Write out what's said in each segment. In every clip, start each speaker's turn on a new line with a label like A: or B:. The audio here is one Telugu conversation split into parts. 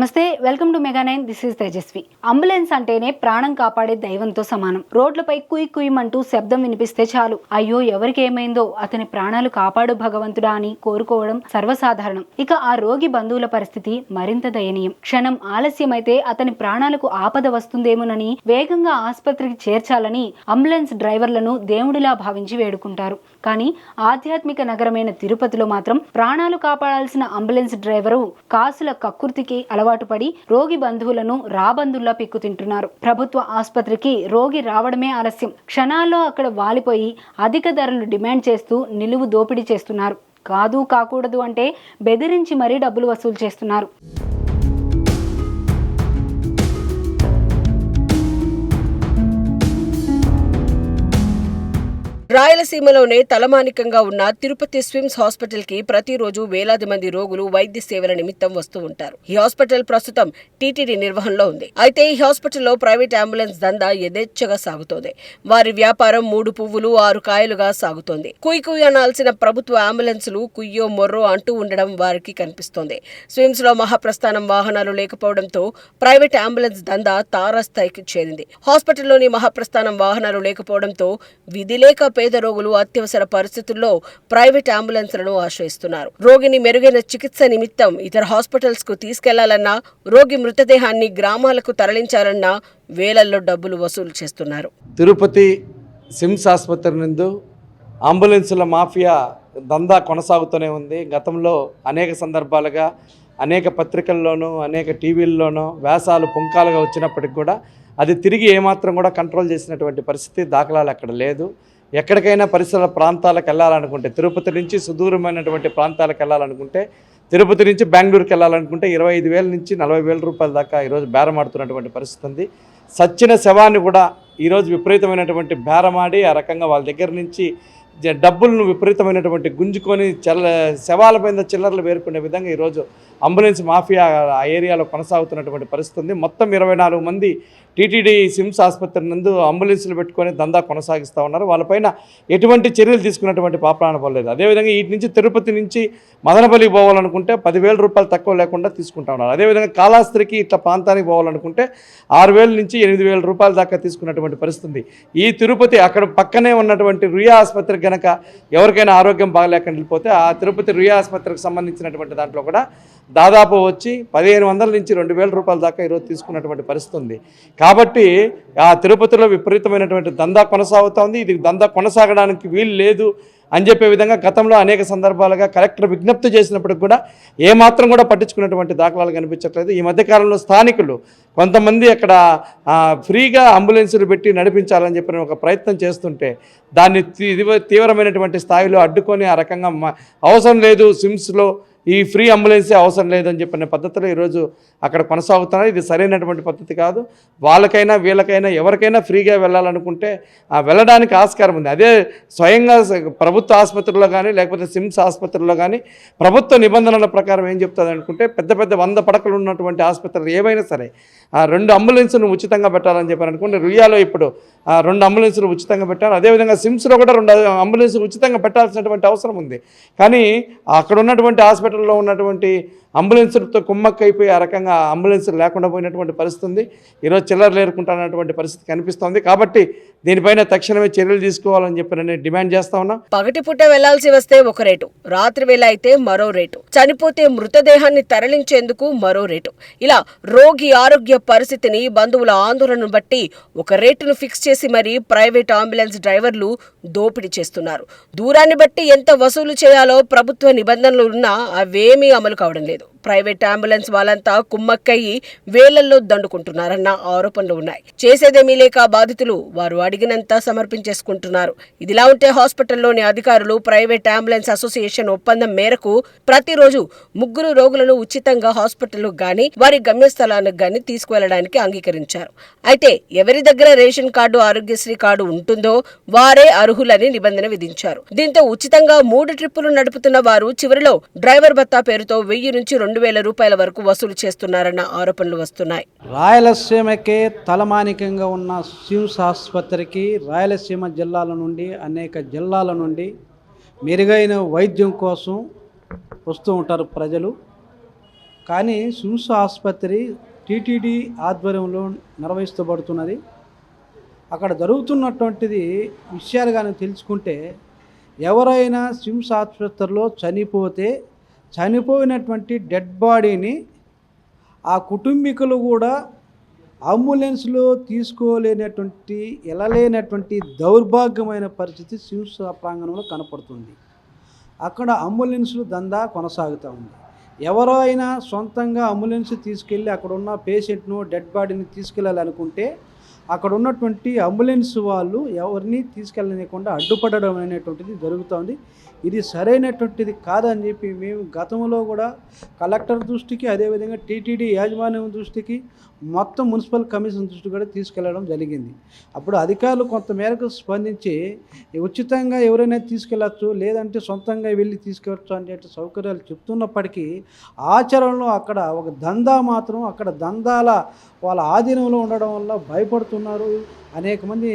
A: నమస్తే welcome to Mega Nine. This is Tejaswi. Ambulance అంటేనే ప్రాణం కాపాడే దైవంతో సమానం. రోడ్లపై కుయ్ కుయ్యమంటూ శబ్దం వినిపిస్తే చాలు. అయ్యో ఎవరికి ఏమైందో? అతని ప్రాణాలు కాపాడు భగవంతుడా అని కోరుకోవడం సర్వసాధారణం. ఇక ఆ రోగి బంధువుల పరిస్థితి మరింత దయనీయం. క్షణం ఆలస్యమైతే అతని ప్రాణాలకు ఆపద వస్తుందేమోనని వేగంగా ఆసుపత్రికి చేర్చాలని అంబులెన్స్ డ్రైవర్లను దేవుడిలా భావించి వేడుకుంటారు. కానీ ఆధ్యాత్మిక నగరమైన తిరుపతిలో మాత్రం ప్రాణాలు కాపాడాల్సిన అంబులెన్స్ డ్రైవరు కాసుల కక్కుర్తికి అలవాటు పడి రోగి బంధువులను రాబందుల్లా పిక్కు తింటున్నారు ప్రభుత్వ ఆసుపత్రికి రోగి రావడమే ఆలస్యం. క్షణాల్లో అక్కడ వాలిపోయి అధిక ధరలు డిమాండ్ చేస్తూ నిలువు దోపిడీ చేస్తున్నారు. కాదు కాకూడదు అంటే బెదిరించి మరీ డబ్బులు వసూలు చేస్తున్నారు.
B: రాయలసీమలోనే తలమానికంగా ఉన్న తిరుపతి స్విమ్స్ హాస్పిటల్కి ప్రతిరోజు వేలాది మంది రోగులు వైద్య సేవల నిమిత్తం వస్తూ ఉంటారు. ఈ హాస్పిటల్ ప్రస్తుతం టీటీడీ నిర్వహణలో ఉంది. అయితే ఈ హాస్పిటల్లో ప్రైవేట్ అంబులెన్స్ దందా యథేచ్ఛగా సాగుతోంది. వారి వ్యాపారం మూడు పువ్వులు ఆరు కాయలుగా సాగుతోంది. కుయ్ కుయ్ అనాల్సిన ప్రభుత్వ అంబులెన్సులు కుయ్యో మొర్రో అంటూ ఉండడం వారికి కనిపిస్తోంది. స్విమ్స్లో మహాప్రస్థానం వాహనాలు లేకపోవడంతో ప్రైవేట్ అంబులెన్స్ దందా తారాస్థాయికి చేరింది. హాస్పిటల్లోని మహాప్రస్థానం వాహనాలు లేకపోవడంతో విధి లేక పేద రోగులు అత్యవసర పరిస్థితుల్లో ప్రైవేట్ అంబులెన్స్లను ఆశ్రయిస్తున్నారు. రోగిని మెరుగైన చికిత్స నిమిత్తం ఇతర హాస్పిటల్స్కు తీసుకెళ్ళాలన్నా రోగి మృతదేహాన్ని గ్రామాలకు తరలించాలన్నా వేలల్లో డబ్బులు వసూలు చేస్తున్నారు.
C: తిరుపతి సిమ్స్ ఆసుపత్రి నుండి అంబులెన్సుల మాఫియా దందా కొనసాగుతూనే ఉంది. గతంలో అనేక సందర్భాలుగా అనేక పత్రికల్లోనూ అనేక టీవీల్లోనూ వ్యాసాలు పుంకాలుగా వచ్చినప్పటికి కూడా అది తిరిగి ఏమాత్రం కూడా కంట్రోల్ చేసినటువంటి పరిస్థితి దాఖలాలు అక్కడ లేదు. ఎక్కడికైనా పరిసర ప్రాంతాలకు వెళ్ళాలనుకుంటే తిరుపతి నుంచి సుదూరమైనటువంటి ప్రాంతాలకు వెళ్ళాలనుకుంటే తిరుపతి నుంచి బెంగళూరుకి వెళ్ళాలనుకుంటే ఇరవై ఐదు వేల నుంచి నలభై వేల రూపాయల దాకా ఈరోజు బేరమాడుతున్నటువంటి పరిస్థితి ఉంది. సచ్చిన శవాన్ని కూడా ఈరోజు విపరీతమైనటువంటి బేరమాడి ఆ రకంగా వాళ్ళ దగ్గర నుంచి డబ్బులను విపరీతమైనటువంటి గుంజుకొని చెల్ల శవాల పైన చిల్లర్లు వేరుకునే విధంగా ఈరోజు అంబులెన్స్ మాఫియా ఆ ఏరియాలో కొనసాగుతున్నటువంటి పరిస్థితి ఉంది. మొత్తం ఇరవై నాలుగు మంది టీటీడీ సిమ్స్ ఆసుపత్రి నందు అంబులెన్సులు పెట్టుకొని దందా కొనసాగిస్తూ ఉన్నారు. వాళ్ళపైన ఎటువంటి చర్యలు తీసుకున్నటువంటి పాపాన పోలేదు అదేవిధంగా వీటి నుంచి తిరుపతి నుంచి మదనపల్లికి పోవాలనుకుంటే పదివేల రూపాయలు తక్కువ లేకుండా తీసుకుంటా ఉన్నారు. అదేవిధంగా కాళాస్త్రికి ఇట్లా ప్రాంతానికి పోవాలనుకుంటే ఆరు వేల నుంచి ఎనిమిది వేల రూపాయల దాకా తీసుకున్నటువంటి పరిస్థితి ఈ తిరుపతి అక్కడ పక్కనే ఉన్నటువంటి రుయా ఆసుపత్రికి గనక ఎవరికైనా ఆరోగ్యం బాగలేకుండా వెళ్ళిపోతే ఆ తిరుపతి రుయా ఆసుపత్రికి సంబంధించినటువంటి దాంట్లో కూడా దాదాపు వచ్చి పదిహేను వందల నుంచి రెండు వేల రూపాయల దాకా ఈరోజు తీసుకున్నటువంటి పరిస్థితి ఉంది కాబట్టి ఆ తిరుపతిలో విపరీతమైనటువంటి దందా కొనసాగుతోంది. ఇది దందా కొనసాగడానికి వీలు లేదు అని చెప్పే విధంగా గతంలో అనేక సందర్భాలుగా కలెక్టర్ విజ్ఞప్తి చేసినప్పటికి కూడా ఏమాత్రం కూడా పట్టించుకున్నటువంటి దాఖలాలు కనిపించట్లేదు. ఈ మధ్యకాలంలో స్థానికులు కొంతమంది అక్కడ ఫ్రీగా అంబులెన్సులు పెట్టి నడిపించాలని చెప్పిన ఒక ప్రయత్నం చేస్తుంటే దాన్ని తీవ్రమైనటువంటి స్థాయిలో అడ్డుకొని ఆ రకంగా అవసరం లేదు. సిమ్స్లో ఈ ఫ్రీ అంబులెన్సే అవసరం లేదని చెప్పిన పద్ధతిలో ఈరోజు అక్కడ కొనసాగుతున్నారు. ఇది సరైనటువంటి పద్ధతి కాదు. వాళ్ళకైనా వీళ్ళకైనా ఎవరికైనా ఫ్రీగా వెళ్ళాలనుకుంటే వెళ్ళడానికి ఆస్కారం ఉంది. అదే స్వయంగా ప్రభుత్వ ఆసుపత్రుల్లో కానీ లేకపోతే సిమ్స్ ఆసుపత్రుల్లో కానీ ప్రభుత్వ నిబంధనల ప్రకారం ఏం చెప్తుంది అనుకుంటే పెద్ద పెద్ద వంద పడకలు ఉన్నటువంటి ఆసుపత్రులు ఏవైనా సరే ఆ రెండు అంబులెన్సులు ఉచితంగా పెట్టాలని చెప్పారు అనుకుంటే రుయాలో ఇప్పుడు ఆ రెండు అంబులెన్సులు ఉచితంగా పెట్టారు. అదేవిధంగా సిమ్స్లో కూడా రెండు అంబులెన్సులు ఉచితంగా పెట్టాల్సినటువంటి అవసరం ఉంది. కానీ అక్కడ ఉన్నటువంటి హాస్పిటల్లో ఉన్నటువంటి అంబులెన్సులతో కుమ్మక్కైపోయి ఆ రకంగా అంబులెన్స్ లేకుండా పోయినటువంటి పరిస్థితి ఉంది ఈరోజు చిల్లర లేరుకుంటున్నటువంటి పరిస్థితి కనిపిస్తోంది. కాబట్టి దీనిపైన తక్షణమే చర్యలు తీసుకోవాలని చెప్పి నేను డిమాండ్ చేస్తా ఉన్నా.
B: పగటిపూట వెళ్ళాల్సి వస్తే ఒక రేటు రాత్రి వేళ అయితే మరో రేటు చనిపోతే మృతదేహాన్ని తరలించేందుకు మరో రేటు. ఇలా రోగి ఆరోగ్య పరిస్థితిని బంధువుల ఆందోళనను బట్టి ఒక రేటును ఫిక్స్ చేసి మరీ ప్రైవేట్ అంబులెన్స్ డ్రైవర్లు దోపిడీ చేస్తున్నారు. దూరాన్ని బట్టి ఎంత వసూలు చేయాలో ప్రభుత్వ నిబంధనలు ఉన్నా అవేమీ అమలు కావడం లేదు. ప్రైవేట్ అంబులెన్స్ వాళ్ళంతా కుమ్మక్కయ్యి వేలల్లో దండుకుంటున్నారన్న ఆరోపణలు ఉన్నాయి. చేసేదేమీ లేక బాధితులు వారు అడిగినంత సమర్పించేసుకుంటున్నారు. ఇదిలా ఉంటే హాస్పిటల్లోని అధికారులు ప్రైవేట్ అంబులెన్స్ అసోసియేషన్ ఒప్పందం మేరకు ప్రతిరోజు ముగ్గురు రోగులను ఉచితంగా హాస్పిటల్కు గాని వారి గమ్యస్థలానికి గాని తీసుకువెళ్ళడానికి అంగీకరించారు. అయితే ఎవరి దగ్గర రేషన్ కార్డు ఆరోగ్యశ్రీ కార్డు ఉంటుందో వారే అర్హులని నిబంధన విధించారు. దీంతో ఉచితంగా మూడు ట్రిప్పులు నడుపుతున్న వారు చివరిలో డ్రైవర్ భత్తా పేరుతో వెయ్యి నుంచి రెండు వేల రూపాయల వరకు వసూలు చేస్తున్నారన్న ఆరోపణలు వస్తున్నాయి.
D: రాయలసీమకే తలమానికంగా ఉన్న సిమ్స్ ఆసుపత్రికి రాయలసీమ జిల్లాల నుండి అనేక జిల్లాల నుండి మెరుగైన వైద్యం కోసం వస్తూ ఉంటారు ప్రజలు. కానీ సిమ్స్ ఆసుపత్రి టీటీడీ ఆధ్వర్యంలో నిర్వహిస్తబడుతున్నది అక్కడ జరుగుతున్నటువంటిది విషయాలు కానీ తెలుసుకుంటే ఎవరైనా సిమ్స్ ఆసుపత్రిలో చనిపోతే చనిపోయినటువంటి డెడ్ బాడీని ఆ కుటుంబీకులు కూడా అంబులెన్స్లో తీసుకోలేనటువంటి వెళ్ళలేనటువంటి దౌర్భాగ్యమైన పరిస్థితి సిమ్స్ ప్రాంగణంలో కనపడుతుంది. అక్కడ అంబులెన్స్లు దందా కొనసాగుతూ ఉంది. ఎవరో అయినా సొంతంగా అంబులెన్స్ తీసుకెళ్ళి అక్కడ ఉన్న పేషెంట్ను డెడ్ బాడీని తీసుకెళ్ళాలనుకుంటే అక్కడ ఉన్నటువంటి అంబులెన్స్ వాళ్ళు ఎవరిని తీసుకెళ్ళనీయకుండా అడ్డుపడడం అనేటువంటిది జరుగుతోంది. ఇది సరైనటువంటిది కాదని చెప్పి మేము గతంలో కూడా కలెక్టర్ దృష్టికి అదేవిధంగా టీటీడీ యాజమాన్యం దృష్టికి మొత్తం మున్సిపల్ కమిషన్ దృష్టికి కూడా తీసుకెళ్ళడం జరిగింది. అప్పుడు అధికారులు కొంత మేరకు స్పందించి ఉచితంగా ఎవరైనా తీసుకెళ్ళచ్చు లేదంటే సొంతంగా వెళ్ళి తీసుకెళ్ళచ్చు అనే సౌకర్యాలు చెప్తున్నప్పటికీ ఆచరణలో అక్కడ ఒక దందా మాత్రం అక్కడ దందాల వాళ్ళ ఆధీనంలో ఉండడం వల్ల భయపడుతున్నారు అనేక మంది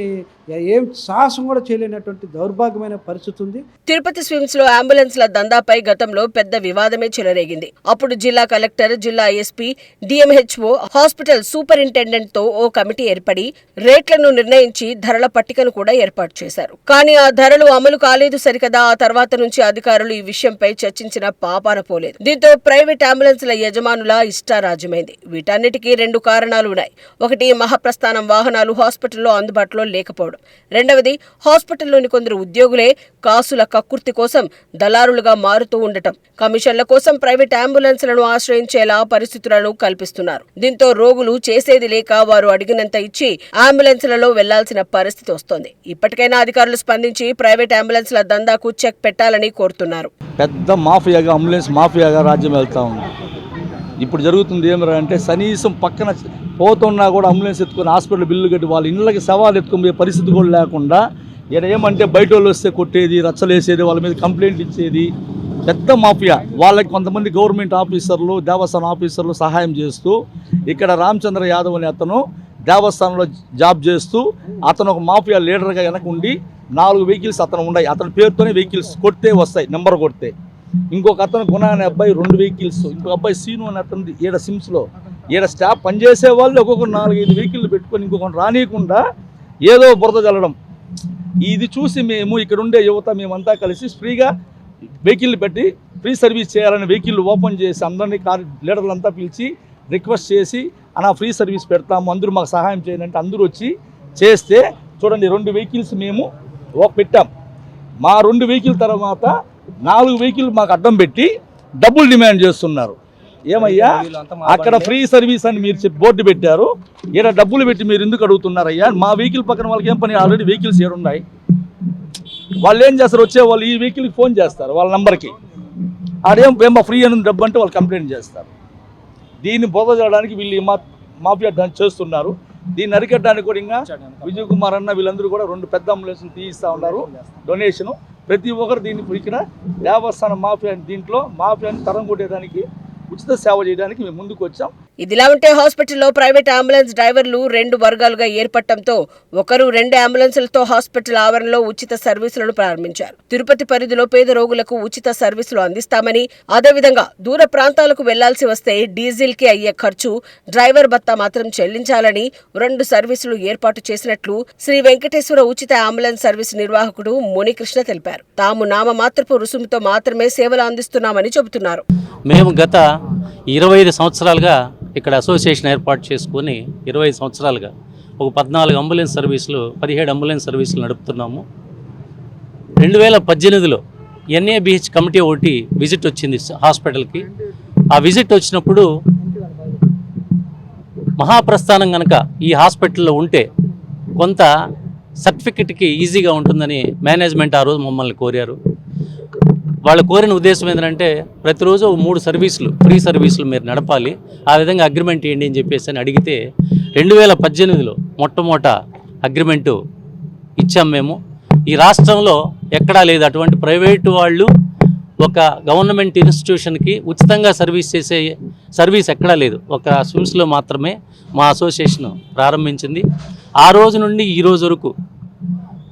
D: ఏం సాహసం కూడా చేయలేనటువంటి దౌర్భాగ్యమైన పరిస్థితి ఉంది.
B: తిరుపతి స్విమ్స్లో అంబులెన్స్ల దందాపై గతంలో పెద్ద వివాదమే చెలరేగింది. అప్పుడు జిల్లా కలెక్టర్ జిల్లా ఎస్పీ డిఎంహెచ్ఓ హాస్పిటల్ సూపరింటెండెంట్తో ఓ కమిటీ ఏర్పడి రేట్లను నిర్ణయించి ధరల పట్టికను కూడా ఏర్పాటు చేశారు. కానీ ఆ ధరలు అమలు కాలేదు సరికదా ఆ తర్వాత నుంచి అధికారులు ఈ విషయంపై చర్చించిన పాపాన పోలేదు. దీంతో ప్రైవేట్ అంబులెన్స్ల యజమానుల ఇష్టారాజ్యమైంది. వీటన్నిటికీ రెండు కారణాలు ఉన్నాయి. ఒకటి మహాప్రస్థానం వాహనాలు హాస్పిటల్లో అందుబాటులో లేకపోవడం. రెండవది హాస్పిటల్లోని కొందరు ఉద్యోగులే కాసుల కక్కుర్తి కోసం దళారులుగా మారుతూ ఉండటం. కమిషన్ల కోసం ప్రైవేట్ అంబులెన్స్లను ఆశ్రయించేలా పరిస్థితులను కల్పిస్తున్నారు. దీంతో రోగులు చేసేది లేక వారు అడిగినంత ఇచ్చి అంబులెన్స్లలో వెళ్ళాల్సిన పరిస్థితి వస్తోంది. ఇప్పటికైనా అధికారులు స్పందించి ప్రైవేట్ అంబులెన్స్ల దందాకు చెక్ పెట్టాలని కోరుతున్నారు.
E: పెద్ద మాఫియాగా అంబులెన్స్ మాఫియాగా రాజ్యం వెళ్తా ఉంది. ఇప్పుడు జరుగుతుంది ఏమరా అంటే కనీసం పక్కన పోతున్నా కూడా అంబులెన్స్ ఎత్తుకొని హాస్పిటల్ బిల్లు కట్టి వాళ్ళ ఇళ్ళకి సవాలు ఎత్తుకుపోయే పరిస్థితి కూడా లేకుండా ఇక్కడ ఏమంటే బయట వాళ్ళు వస్తే కొట్టేది రచ్చలేసేది వాళ్ళ మీద కంప్లైంట్ ఇచ్చేది పెద్ద మాఫియా. వాళ్ళకి కొంతమంది గవర్నమెంట్ ఆఫీసర్లు దేవస్థానం ఆఫీసర్లు సహాయం చేస్తూ ఇక్కడ రామచంద్ర యాదవ్ అనే అతను దేవస్థానంలో జాబ్ చేస్తూ అతను ఒక మాఫియా లీడర్గా వెనక ఉండి నాలుగు వెహికల్స్ అతను ఉన్నాయి. అతని పేరుతోనే వెహికల్స్ కొడితే వస్తాయి నెంబర్ కొడితే. ఇంకొక అతను గుణ అనే అబ్బాయి రెండు వెహికల్స్ ఇంకొక అబ్బాయి సీను అనే అతను ఈడ సిమ్స్లో ఈడ స్టాఫ్ పనిచేసే వాళ్ళు ఒక్కొక్క నాలుగైదు వెహికల్ పెట్టుకొని ఇంకొకరు రానియకుండా ఏదో బురద చల్లడం ఇది చూసి మేము ఇక్కడ ఉండే యువత మేమంతా కలిసి ఫ్రీగా వెహికల్ పెట్టి ఫ్రీ సర్వీస్ చేయాలని వెహికల్ ఓపెన్ చేసి అందరినీ కార్ లీడర్లంతా పిలిచి రిక్వెస్ట్ చేసి అలా ఫ్రీ సర్వీస్ పెడతాము అందరూ మాకు సహాయం చేయండి అంటే అందరూ వచ్చి చేస్తే చూడండి రెండు వెహికల్స్ మేము ఓ పెట్టాం. మా రెండు వెహికల్ తర్వాత నాలుగు వెహికల్ మాకు అడ్డం పెట్టి డబ్బులు డిమాండ్ చేస్తున్నారు. ఏమయ్యా? అక్కడ ఫ్రీ సర్వీస్ అని మీరు చెప్పి బోర్డు పెట్టారు. ఈడ డబ్బులు పెట్టి మీరు ఎందుకు అడుగుతున్నారయ్యా మా వెహికల్ పక్కన వాళ్ళకి ఏం పని? ఆల్రెడీ వెహికల్స్ ఏడున్నాయి వాళ్ళు ఏం చేస్తారు? వచ్చే వాళ్ళు ఈ వెహికల్కి ఫోన్ చేస్తారు వాళ్ళ నంబర్కి. ఆడేం ఏమో ఫ్రీ అని డబ్బు అంటే వాళ్ళు కంప్లైంట్ చేస్తారు. దీన్ని బోధ చేయడానికి వీళ్ళు మా మాఫియా చేస్తున్నారు. దీన్ని అరికట్టడానికి కూడా ఇంకా విజయ్ కుమార్ అన్న వీళ్ళందరూ కూడా రెండు పెద్ద అంబులెన్స్లు తీయిస్తూ ఉన్నారు. డొనేషను. ప్రతి ఒక్కరు దీన్ని ఇక్కడ దేవస్థానం మాఫియా దీంట్లో మాఫియాని తరం కొట్టేదానికి ఉచిత సేవ చేయడానికి మేము ముందుకు వచ్చాం
B: ఇదిలా ఉంటే హాస్పిటల్లో ప్రైవేట్ అంబులెన్స్ డ్రైవర్లు రెండు వర్గాలుగా ఏర్పడటంతో ఒకరు రెండు అంబులెన్సులతో హాస్పిటల్ ఆవరణలో ఉచిత సర్వీసులను ప్రారంభించారు. తిరుపతి పరిధిలో పేద రోగులకు ఉచిత సర్వీసులు అందిస్తామని అదేవిధంగా దూర ప్రాంతాలకు వెళ్ళాల్సి వస్తే డీజిల్కి అయ్యే ఖర్చు డ్రైవర్ భత్తా మాత్రం చెల్లించాలని రెండు సర్వీసులు ఏర్పాటు చేసినట్లు శ్రీ వెంకటేశ్వర ఉచిత అంబులెన్స్ సర్వీస్ నిర్వాహకుడు మునికృష్ణ తెలిపారు. తాము నామమాత్రపు రుసుముతో మాత్రమే సేవలు అందిస్తున్నామని చెబుతున్నారు.
F: మేము గత ఇరవై ఐదు సంవత్సరాలుగా ఇక్కడ అసోసియేషన్ ఏర్పాటు చేసుకొని ఇరవై ఐదు సంవత్సరాలుగా ఒక పద్నాలుగు అంబులెన్స్ సర్వీసులు పదిహేడు అంబులెన్స్ సర్వీసులు నడుపుతున్నాము. రెండు వేల పద్దెనిమిదిలో ఎన్ఏబిహెచ్ కమిటీ ఒకటి విజిట్ వచ్చింది హాస్పిటల్కి. ఆ విజిట్ వచ్చినప్పుడు మహాప్రస్థానం కనుక ఈ హాస్పిటల్లో ఉంటే కొంత సర్టిఫికెట్కి ఈజీగా ఉంటుందని మేనేజ్మెంట్ ఆ రోజు మమ్మల్ని కోరారు. వాళ్ళు కోరిన ఉద్దేశం ఏంటంటే ప్రతిరోజు ఓ మూడు సర్వీసులు ఫ్రీ సర్వీసులు మీరు నడపాలి. ఆ విధంగా అగ్రిమెంట్ ఇవ్వండి అని చెప్పేసి అని అడిగితే రెండు వేల పద్దెనిమిదిలో మొట్టమొదట అగ్రిమెంటు ఇచ్చాం మేము. ఈ రాష్ట్రంలో ఎక్కడా లేదు. అటువంటి ప్రైవేటు వాళ్ళు ఒక గవర్నమెంట్ ఇన్స్టిట్యూషన్కి ఉచితంగా సర్వీస్ చేసే సర్వీస్ ఎక్కడా లేదు. ఒక స్విమ్స్లో మాత్రమే మా అసోసియేషన్ ప్రారంభించింది. ఆ రోజు నుండి ఈ రోజు వరకు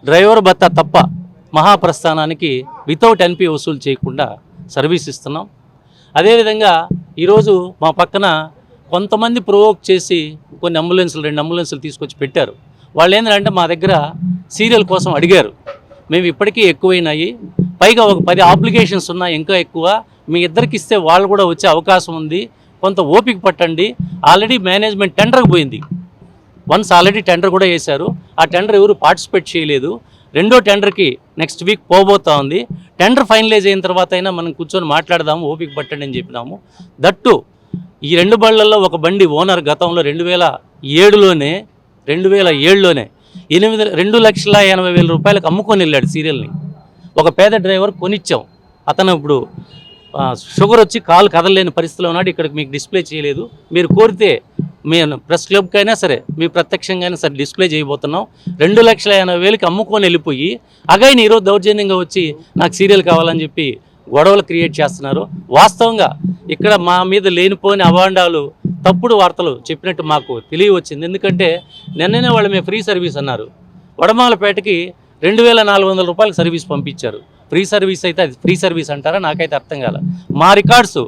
F: డ్రైవర్ భత్తా తప్ప మహాప్రస్థానానికి వితౌట్ ఎన్పి వసూలు చేయకుండా సర్వీస్ ఇస్తున్నాం. అదేవిధంగా ఈరోజు మా పక్కన కొంతమంది ప్రొవోక్ చేసి కొన్ని అంబులెన్సులు రెండు అంబులెన్సులు తీసుకొచ్చి పెట్టారు. వాళ్ళు ఏంటంటే మా దగ్గర సీరియల్ కోసం అడిగారు. మేము ఇప్పటికీ ఎక్కువైనాయి. పైగా ఒక పది అప్లికేషన్స్ ఉన్నాయి ఇంకా ఎక్కువ. మీ ఇద్దరికి ఇస్తే వాళ్ళు కూడా వచ్చే అవకాశం ఉంది. కొంత ఓపిక పట్టండి. ఆల్రెడీ మేనేజ్మెంట్ టెండర్కి పోయింది. వన్స్ ఆల్రెడీ టెండర్ కూడా వేశారు. ఆ టెండర్ ఎవరు పార్టిసిపేట్ చేయలేదు. రెండో టెండర్కి నెక్స్ట్ వీక్ పోబోతా ఉంది. టెండర్ ఫైనలైజ్ అయిన తర్వాత అయినా మనం కూర్చొని మాట్లాడదాము ఓపిక పట్టండి అని చెప్పినాము. దట్టు ఈ రెండు బళ్ళల్లో ఒక బండి ఓనర్ గతంలో రెండు వేల ఏడులోనే రెండు వేల ఏడులోనే ఎనిమిది రెండు లక్షల ఎనభై వేల రూపాయలకు అమ్ముకొని వెళ్ళాడు సీరియల్ని. ఒక పేద డ్రైవర్ కొనిచ్చాం. అతను ఇప్పుడు షుగర్ వచ్చి కాలు కదలలేని పరిస్థితిలో ఉన్నాడు. ఇక్కడికి మీకు డిస్ప్లే చేయలేదు. మీరు కోరితే మేము ప్రెస్ క్లబ్కైనా సరే మీ ప్రత్యక్షంగానే సరే డిస్ప్లే చేయబోతున్నాం. రెండు లక్షల ఎనభై వేలకి అమ్ముకొని వెళ్ళిపోయి అగైన్ ఈరోజు దౌర్జన్యంగా వచ్చి నాకు సీరియల్ కావాలని చెప్పి గొడవలు క్రియేట్ చేస్తున్నారు. వాస్తవంగా ఇక్కడ మా మీద లేనిపోని అవాండాలు తప్పుడు వార్తలు చెప్పినట్టు మాకు తెలియవచ్చింది. ఎందుకంటే నిన్ననే వాళ్ళు మేము ఫ్రీ సర్వీస్ అన్నారు. వడమాలపేటకి రెండు వేల నాలుగు వందల రూపాయలు సర్వీస్ పంపించారు. ఫ్రీ సర్వీస్ అయితే అది ఫ్రీ సర్వీస్ అంటారా? నాకైతే అర్థం కాల. మా రికార్డ్స్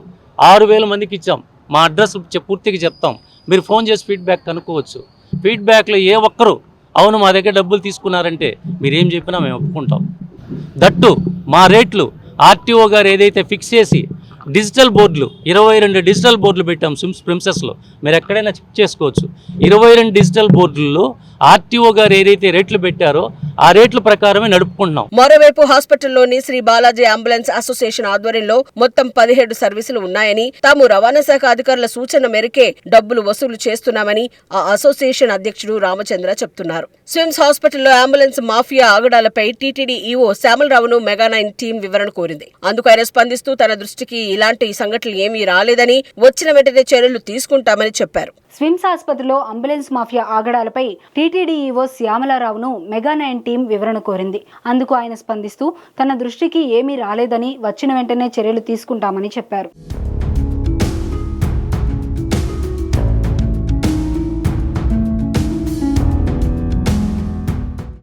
F: ఆరు వేల మందికి ఇచ్చాం. మా అడ్రస్ పూర్తిగా చెప్తాం. మీరు ఫోన్ చేసి ఫీడ్బ్యాక్ కనుక్కోవచ్చు. ఫీడ్బ్యాక్లో ఏ ఒక్కరు అవును మా దగ్గర డబ్బులు తీసుకున్నారంటే మీరేం చెప్పినా మేము ఒప్పుకుంటాం. దట్టు మా రేట్లు ఆర్టీఓ గారు ఏదైతే ఫిక్స్ చేసి డిజిటల్ బోర్డులు ఇరవై రెండు డిజిటల్ బోర్డులు పెట్టాం సిమ్స్ ప్రిన్సెస్లో. మీరు ఎక్కడైనా చెక్ చేసుకోవచ్చు. ఇరవై రెండు డిజిటల్ బోర్డుల్లో ఆర్టీఓ గారు ఏదైతే రేట్లు పెట్టారో ఆ రేట్ల ప్రకారమే నడుపుకుంటున్నాం.
B: మరోవైపు హాస్పిటల్లోని శ్రీ బాలాజీ అంబులెన్స్ అసోసియేషన్ ఆధ్వర్యంలో మొత్తం పదిహేడు సర్వీసులు ఉన్నాయని తాము రవాణా శాఖ అధికారుల సూచన మేరకే డబ్బులు వసూలు చేస్తున్నామని ఆ అసోసియేషన్ అధ్యక్షుడు రామచంద్ర చెప్తున్నారు. స్విమ్స్ హాస్పిటల్లో అంబులెన్స్ మాఫియా ఆగడాలపై టీటీడీ ఈవో శ్యామలరావును మెగా నైన్ టీం వివరణ కోరింది. అందుకు ఆయన స్పందిస్తూ తన దృష్టికి ఇలాంటి సంఘటనలు ఏమీ రాలేదని వచ్చిన వెంటనే చర్యలు తీసుకుంటామని చెప్పారు.
A: స్విమ్స్ ఆసుపత్రిలో అంబులెన్స్ మాఫియా ఆగడాలపై టీటీడీఈఓ శ్యామలారావును మెగా నైన్ టీం వివరణ కోరింది. అందుకు ఆయన స్పందిస్తూ తన దృష్టికి ఏమీ రాలేదని వచ్చిన వెంటనే చర్యలు తీసుకుంటామని చెప్పారు.